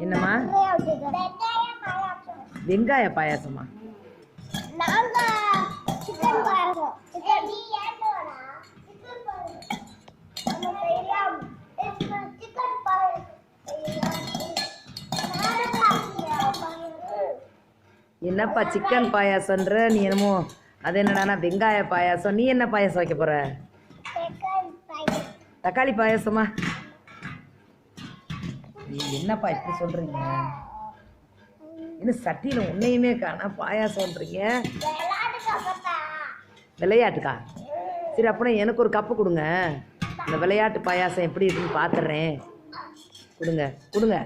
என்னம்மா? வெங்காய பாயாசமா? என்னப்பா சிக்கன் பாயாசன்ற நீ என்னமோ அது என்னடானா வெங்காய பாயாசம். நீ என்ன பாயாசம் வைக்க போற? தக்காளி பாயாசமா? என்னப்பா இப்படி சொல்றீங்க? என்ன சட்டியில உன்னையுமே காணா பாயாசம்ன்றீங்க? விளையாட்டுக்கா? சரி அப்படின்னா எனக்கு ஒரு கப்பு கொடுங்க. இந்த விளையாட்டு பாயாசம் எப்படி இருக்குன்னு பார்த்துட்றேன் கொடுங்க கொடுங்க.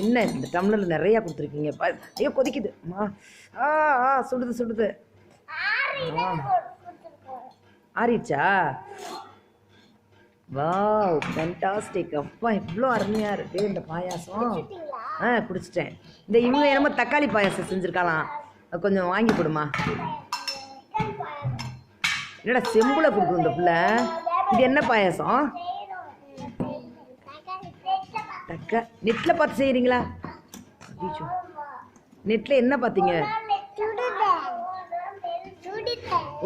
என்ன இந்த டம்ளர் நிறையா கொடுத்துருக்கீங்க? ஐயோ கொதிக்குது. அம்மா ஆ ஆ சுடுது சுடுது. ஆறிடுச்சா? வாவ் ஃபேண்டாஸ்டிக் அப்பா இவ்வளோ அருமையாக இருக்குது இந்த பாயாசம். ஆ குடிச்சிட்டேன். இந்த இவங்க என்னமோ தக்காளி பாயாசம் செஞ்சுருக்காளாம். அது கொஞ்சம் வாங்கி கொடுமா. என்னடா செம்புல கொடுக்கும் இந்த பிள்ளை? இது என்ன பாயாசம்? தக்க நெட்டில் பார்த்து செய்கிறீங்களா நெட்டில் என்ன பார்த்தீங்க?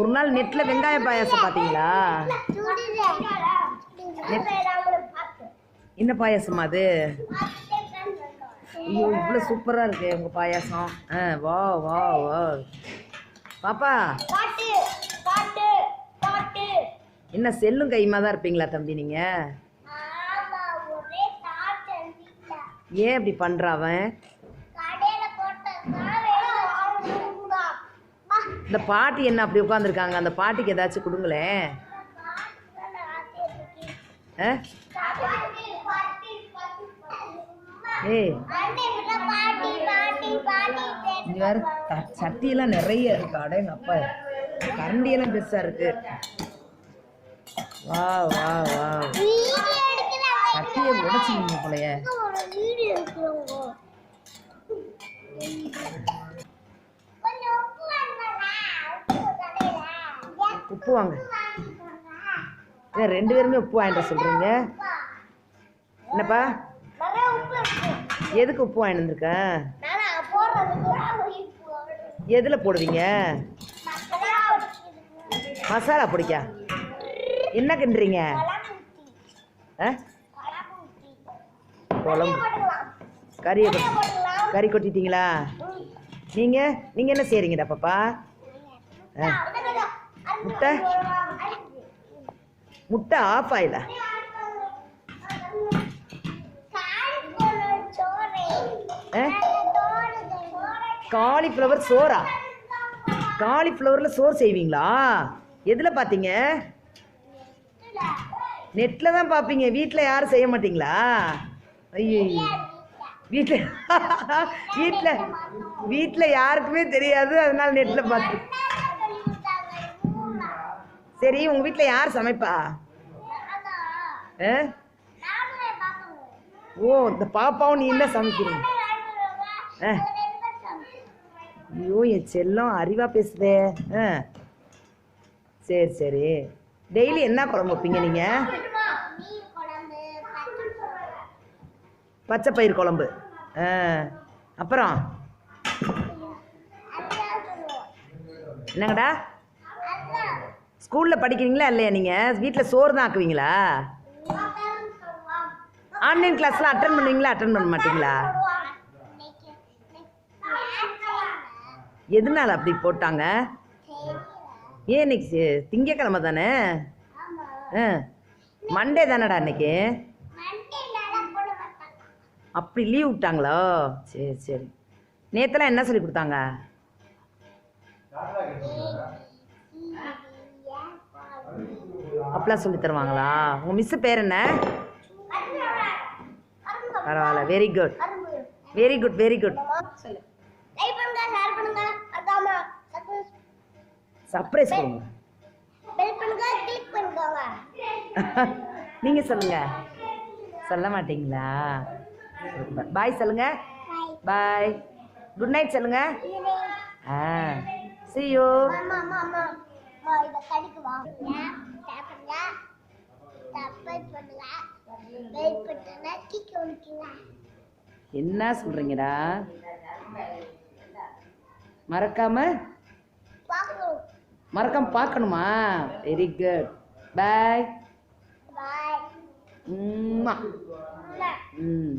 ஒரு நாள் நெட்டில் வெங்காய பாயாசம் பார்த்தீங்களா? என்ன பாயாசமா அது? ஐயோ இவ்வளோ சூப்பராக இருக்கு உங்கள் பாயாசம். ஆ வா வா வா. பாப்பா. என்ன செல்லும் கைமா தான் இருப்பீங்களா தம்பி நீங்கள் ஏன் இப்படி பண்ணுறா அவன்? இந்த பாட்டி என்ன அப்படி உட்காந்துருக்காங்க அந்த பாட்டிக்கு ஏதாச்சும் கொடுங்களேன். ஏய் இங்க வேற த- சட்டியெல்லாம் நிறைய இருக்கு. அட எங்க அப்பா. கரண்டியெல்லாம் பெருசா இருக்கு. வா வா வா. சட்டியை உடைச்சிங்க போலயே. உப்பு வாங்க. ஏன் ரெண்டு பேருமே உப்பு வாங்கிட்டு சொல்கிறீங்க என்னப்பா? எதுக்கு உப்பு வாங்கிட்டு வந்திருக்க? எதில் போடுவீங்க? மசாலா பொடிக்கா? என்ன கிண்டுறீங்க? ஆ? குழம்பு. கறியை கறி கொட்டிட்டீங்களா? நீங்கள் நீங்கள் என்ன செய்கிறீங்கடா பாப்பா? ஆ. முட்டை? முட்டை ஆஃப் ஆயிலா. காலிஃப்ளவர் சோறா. காலிஃப்ளவரில் சோறு செய்வீங்களா? எதில் பார்த்தீங்க நெட்டில் தான் பார்ப்பீங்க வீட்டில் யாரும் செய்ய மாட்டீங்களா? ஐயோ வீட்டில் வீட்டில் வீட்டில் யாருக்குமே தெரியாது. அதனால நெட்டில் பார்த்து சரி உங்கள் வீட்டில் யார் சமைப்பா? ஆ ஓ இந்த பாப்பாவும் நீ என்ன சமைக்கிறீங்க ஆ ஐயோ என் செல்லம் அறிவா பேசுதே. ஆ சரி சரி. டெய்லி என்ன குழம்பு வைப்பீங்க நீங்கள் பச்சை பயிர் குழம்பு. ஆ அப்புறம்? என்னங்கடா? ஸ்கூலில் படிக்கிறீங்களா இல்லையா நீங்கள் வீட்டில் சோறு தான் ஆக்குவீங்களா? ஆன்லைன் கிளாஸ்லாம் அட்டன் பண்ணுவீங்களா? அட்டன் பண்ண மாட்டீங்களா? எதனால அப்படி போட்டாங்க? ஏன் இன்னைக்கு திங்கக்கிழமை தானே? ஆ மண்டே தானடா இன்னைக்கு? அப்படி லீவ் விட்டாங்களோ? சரி சரி. நேற்றுலாம் என்ன சொல்லி கொடுத்தாங்க? அப்பெல்லாம் சொல்லி தருவாங்களா? உங்கள் மிஸ்ஸு பேர் என்ன? பரவாயில்ல very good very good very good surprise கொடுங்க. நீங்கள் சொல்லுங்க. சொல்ல மாட்டீங்களா? பாய் சொல்லுங்க. பாய் குட் நைட் சொல்லுங்க. Ah see you. பண்ணுங்க சப்ஸ்கிரைப் பண்ணுங்க என்ன சொல்றீங்கடா? மறக்காம? மறக்காம பார்க்கணுமா? வெரி குட் பாய் பாய் ம் ம்